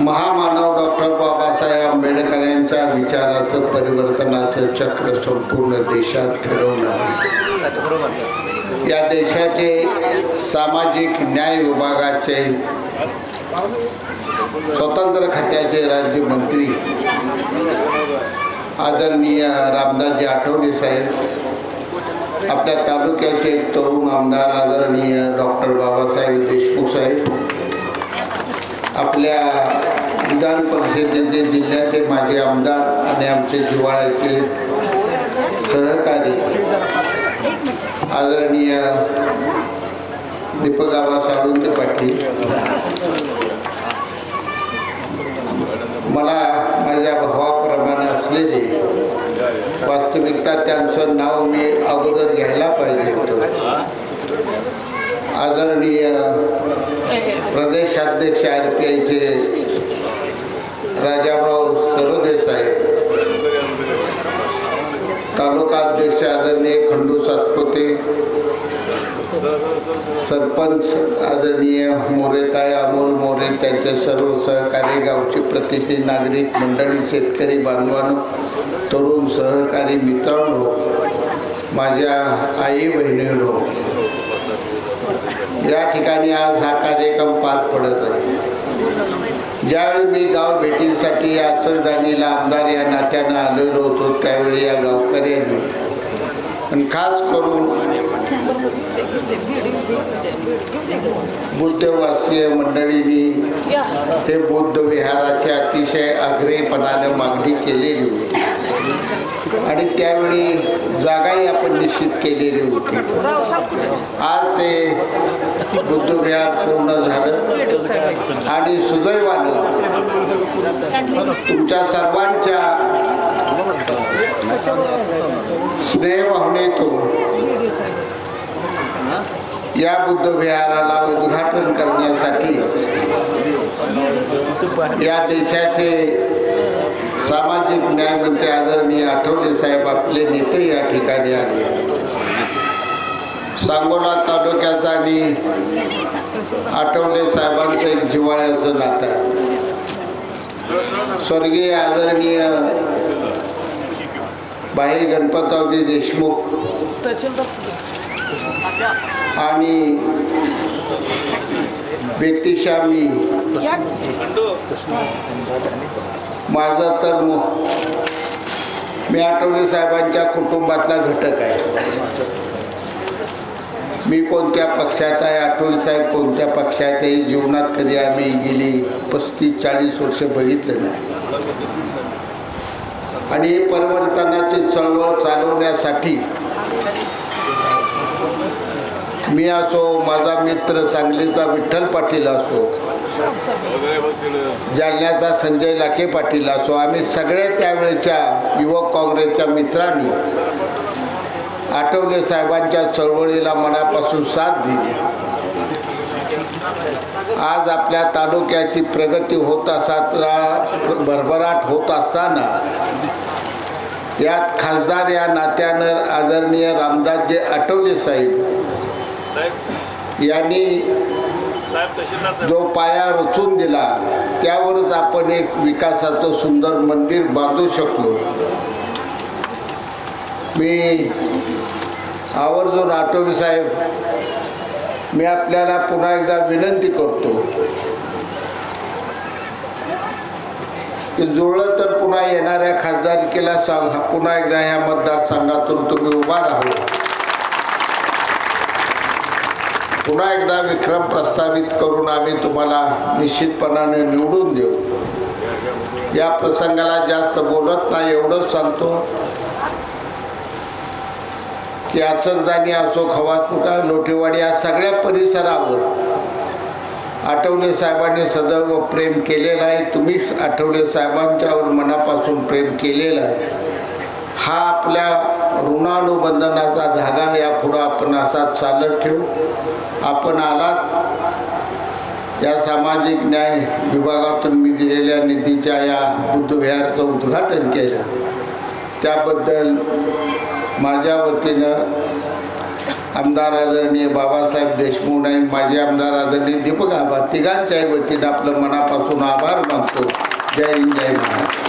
महामानव डॉक्टर बाबासाहेब आंबेडकर यांच्या विचाराचं परिवर्तनाचं चक्र संपूर्ण देशात फिरवणार आहे. या देशाचे सामाजिक न्याय विभागाचे स्वतंत्र खात्याचे राज्यमंत्री आदरणीय रामदासजी आठवले साहेब आपल्या तालुक्याचे तरुण आमदार आदरणीय डॉक्टर बाबासाहेब देशमुख साहेब आपल्या विधान परिषदेचे जिल्ह्याचे माजी आमदार आणि आमचे जिव्हाळ्याचे सहकारी आदरणीय दीपक आबा साळुंके पाटील मला माझ्या भावाप्रमाणे असलेले वास्तविकता त्यांचं नाव मी अगोदर घ्यायला पाहिजे होतं. आदरणीय प्रदेशाध्यक्ष आर पी आयचे राजाभाऊ सरोदे तालुका अध्यक्ष आदरणीय खंडू सातपुते सरपंच आदरणीय मोरेताई अमोल मोरे त्यांचे सर्व सहकारी गावचे प्रतिष्ठित नागरिक मंडळी शेतकरी बांधवांनो तरुण सहकारी मित्रांनो माझ्या आई बहिणींनो या ठिकाणी आज हा कार्यक्रम पार पडत आहे ज्यावेळी मी गाव भेटीसाठी अचलदानीला आमदार या नात्यानं आलेलो होतो त्यावेळी या गावकऱ्यांनी. आणि खास करून बुद्धवासीय मंडळींनी हे बुद्ध विहाराची अतिशय आग्रहीपणाने मागणी केलेली होती. आणि त्यावेळी जागाही आपण निश्चित केलेली होती. आज ते बुद्धविहार पूर्ण झालं आणि सुदैवानं तुमच्या सर्वांच्या स्नेहभावनेतून या बुद्ध विहाराला उद्घाटन करण्यासाठी या देशाचे सामाजिक न्यायमंत्री आदरणीय आठवले साहेब आपले नेते या ठिकाणी आले. सांगोला तालुक्याचा आणि आठवले साहेबांचं एक जिव्हाळ्याचं नातं स्वर्गीय आदरणीय बाहेर गणपतरावजी देशमुख आणि व्यक्तिशामी माझा तर मी आठवले साहेबांच्या कुटुंबातला घटक आहे. मी कोणत्या पक्षात आहे आठवले साहेब कोणत्या पक्षात आहे जीवनात कधी आम्ही गेली पस्तीस चाळीस वर्ष बघितलं नाही. आणि हे परिवर्तनाची चळवळ चालवण्यासाठी मी असो माझा मित्र सांगलीचा विठ्ठल पाटील असो जालन्याचा संजय लाखे पाटील असो आम्ही सगळे त्यावेळेच्या युवक काँग्रेसच्या मित्रांनी आठवले साहेबांच्या चळवळीला मनापासून साथ दिली. आज आपल्या तालुक्याची प्रगती होत असताना भरभराट होत असताना यात खासदार या नात्यानं आदरणीय रामदासजी आठवले साहेब यांनी जो पाया रचून दिला त्यावरच आपण एक विकासाचं सुंदर मंदिर बांधू शकलो. मी आवर्जून आटोबी साहेब मी आपल्याला पुन्हा एकदा विनंती करतो. की जुळलं तर पुन्हा येणाऱ्या खासदारकीला सांग पुन्हा एकदा ह्या मतदारसंघातून तुम्ही उभा राहू. पुन्हा एकदा विक्रम प्रस्तावित करून आम्ही तुम्हाला निश्चितपणाने निवडून देऊ. या प्रसंगाला जास्त बोलत नाही एवढंच सांगतो. की आचरदानी असो खवासपुटा लोटेवाडी या सगळ्या परिसरावर आठवले साहेबांनी सदैव प्रेम केलेलं आहे. तुम्हीच आठवले साहेबांच्यावर मनापासून प्रेम केलेलं आहे. हा आपल्या ऋणानुबंधनाचा धागा यापुढं आपण असा चालत ठेवू. आपण आलात. या सामाजिक न्याय विभागातून मी दिलेल्या निधीच्या या बुद्धविहारचं उद्घाटन केलं. त्याबद्दल माझ्या वतीनं आमदार आदरणीय बाबासाहेब देशमुख आणि माझे आमदार आदरणीय दीपक आबा तिघांच्याही वतीनं आपलं मनापासून आभार मानतो. जय हिंद जय महाराष्ट्र.